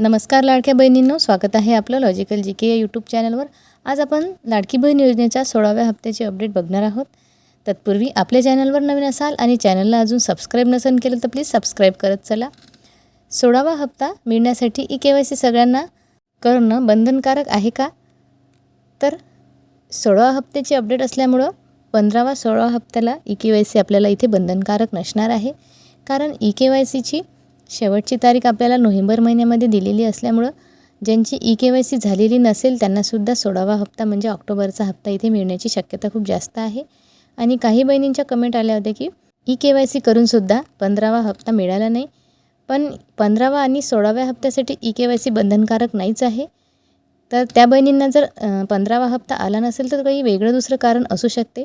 नमस्कार लाडक्या बहिणींनो स्वागत आहे आपलं लॉजिकल जी के या यूट्यूब चॅनलवर आज आपण लाडकी बहीण योजनेच्या सोळाव्या हप्त्याची अपडेट बघणार आहोत. तत्पूर्वी आपल्या चॅनलवर नवीन असाल आणि चॅनलला अजून सबस्क्राईब नसेल केलं तर प्लीज सबस्क्राईब करत चला. सोळावा हप्ता मिळण्यासाठी ई के वाय सी सगळ्यांना करणं बंधनकारक आहे का? तर सोळावा हप्त्याची अपडेट असल्यामुळं पंधरावा सोळावा हप्त्याला ई के वाय सी आपल्याला इथे बंधनकारक नसणार आहे. कारण ई के वाय सीची शेवटची तारीख आपल्याला नोव्हेंबर महिन्यामध्ये दिलेली असल्यामुळं ज्यांची ई के वाय सी झालेली नसेल त्यांनासुद्धा सोळावा हप्ता म्हणजे ऑक्टोबरचा हप्ता इथे मिळण्याची शक्यता खूप जास्त आहे. आणि काही बहिणींच्या कमेंट आल्या होत्या की ई के वाय सी करूनसुद्धा पंधरावा हप्ता मिळाला नाही. पण पंधरावा आणि सोळाव्या हप्त्यासाठी ई के वाय सी बंधनकारक नाहीच आहे. तर त्या बहिणींना जर पंधरावा हप्ता आला नसेल तर काही वेगळं दुसरं कारण असू शकते.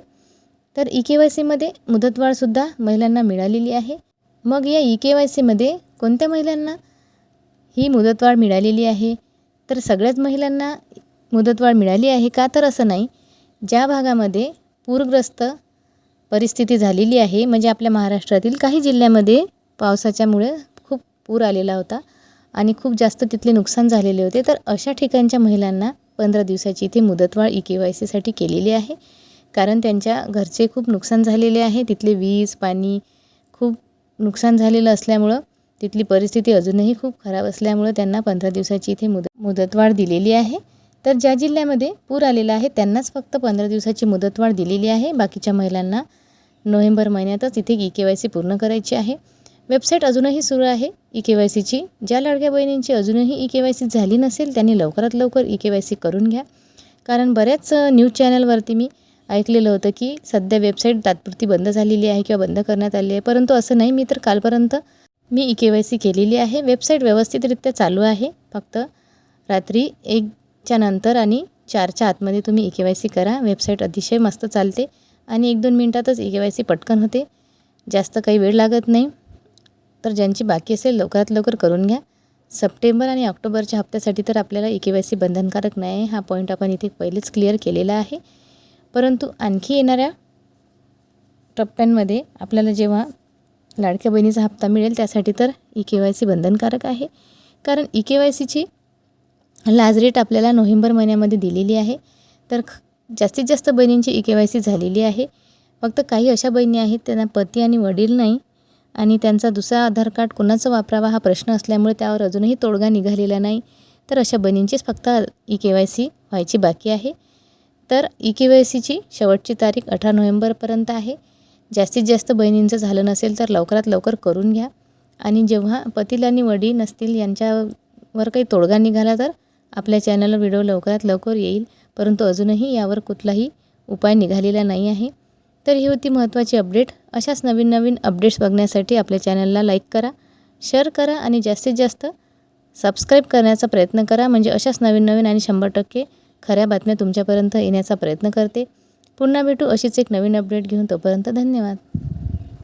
तर ई के वाय सीमध्ये मुदतवाढसुद्धा महिलांना मिळालेली आहे. मग या ई के वाय सीमध्ये कोणत्या महिलांना ही मुदतवाढ मिळालेली आहे? तर सगळ्याच महिलांना मुदतवाढ मिळाली आहे का? तर असं नाही. ज्या भागामध्ये पूरग्रस्त परिस्थिती झालेली आहे म्हणजे आपल्या महाराष्ट्रातील काही जिल्ह्यामध्ये पावसाच्यामुळे खूप पूर आलेला होता आणि खूप जास्त तिथले नुकसान झालेले होते तर अशा ठिकाणच्या महिलांना पंधरा दिवसाची इथे मुदतवाढ ई के वाय सीसाठी केलेली आहे. कारण त्यांच्या घरचे खूप नुकसान झालेले आहे. तिथले वीज पाणी खूप नुकसान झालेलं असल्यामुळं तिथली परिस्थिती अजूनही खूप खराब असल्यामुळं त्यांना पंधरा दिवसाची इथे मुद मुदतवाढ दिलेली आहे. तर ज्या जिल्ह्यामध्ये पूर आलेला आहे त्यांनाच फक्त पंधरा दिवसाची मुदतवाढ दिलेली आहे. बाकीच्या महिलांना नोव्हेंबर महिन्यातच इथे ई के वाय सी पूर्ण करायची आहे. वेबसाईट अजूनही सुरू आहे. ई के वाय सीची ज्या लाडक्या बहिणींची अजूनही ई के वाय सी झाली नसेल त्यांनी लवकरात लवकर ई के वाय सी करून घ्या. कारण बऱ्याच न्यूज चॅनलवरती मी ऐकलेलं होतं की सध्या वेबसाईट तात्पुरती बंद झालेली आहे किंवा बंद करण्यात आली आहे. परंतु असं नाही मी तर कालपर्यंत मी ई के वाय सी केलेली आहे. वेबसाईट व्यवस्थितरित्या चालू आहे. फक्त रात्री एकच्या नंतर आणि चारच्या आतमध्ये तुम्ही ई के वाय सी करा. वेबसाईट अतिशय मस्त चालते आणि एक दोन मिनटातच ई के वाय सी पटकन होते. जास्त काही वेळ लागत नाही. तर ज्यांची बाकी असेल लवकरात लवकर करून घ्या. सप्टेंबर आणि ऑक्टोबरच्या हप्त्यासाठी तर आपल्याला ई के वाय सी बंधनकारक नाही आहे. हा पॉईंट आपण इथे पहिलेच क्लिअर केलेला आहे. परंतु आणखी येणाऱ्या टप्प्यांमध्ये आपल्याला जेव्हा लाडक्या बहिणीचा हप्ता मिळेल त्यासाठी तर ई के वाय सी बंधनकारक आहे. कारण ई के वाय सीची लाज रेट आपल्याला नोव्हेंबर महिन्यामध्ये दिलेली आहे. तर ख- जास्तीत जास्त बहिणींची ई के वाय सी झालेली आहे. फक्त काही अशा बहिणी आहेत त्यांना पती आणि वडील नाही आणि त्यांचा दुसरा आधार कार्ड कोणाचा वापरावा हा प्रश्न असल्यामुळे त्यावर अजूनही तोडगा निघालेला नाही. तर अशा बहिणींचीच फक्त ई के वाय सी व्हायची बाकी आहे. तर ई के वाय सीची शेवटची तारीख अठरा नोव्हेंबरपर्यंत आहे. जास्तीत जास्त बहिणींचं झालं नसेल तर लवकरात लवकर करून घ्या. आणि जेव्हा पतील आणि वडील नसतील यांच्यावर काही तोडगा निघाला तर आपल्या चॅनलवर व्हिडिओ लवकरात लवकर येईल. परंतु अजूनही यावर कुठलाही उपाय निघालेला नाही आहे. तर ही होती महत्त्वाची अपडेट. अशाच नवीन नवीन अपडेट्स बघण्यासाठी आपल्या चॅनलला लाईक करा शेअर करा आणि जास्तीत जास्त सबस्क्राईब करण्याचा प्रयत्न करा. म्हणजे अशाच नवीन नवीन आणि शंभर टक्के खऱ्या बातम्या तुमच्यापर्यंत येण्याचा प्रयत्न करते. पुन्हा भेटू अशीच एक नवीन अपडेट घेऊन तोपर्यंत धन्यवाद.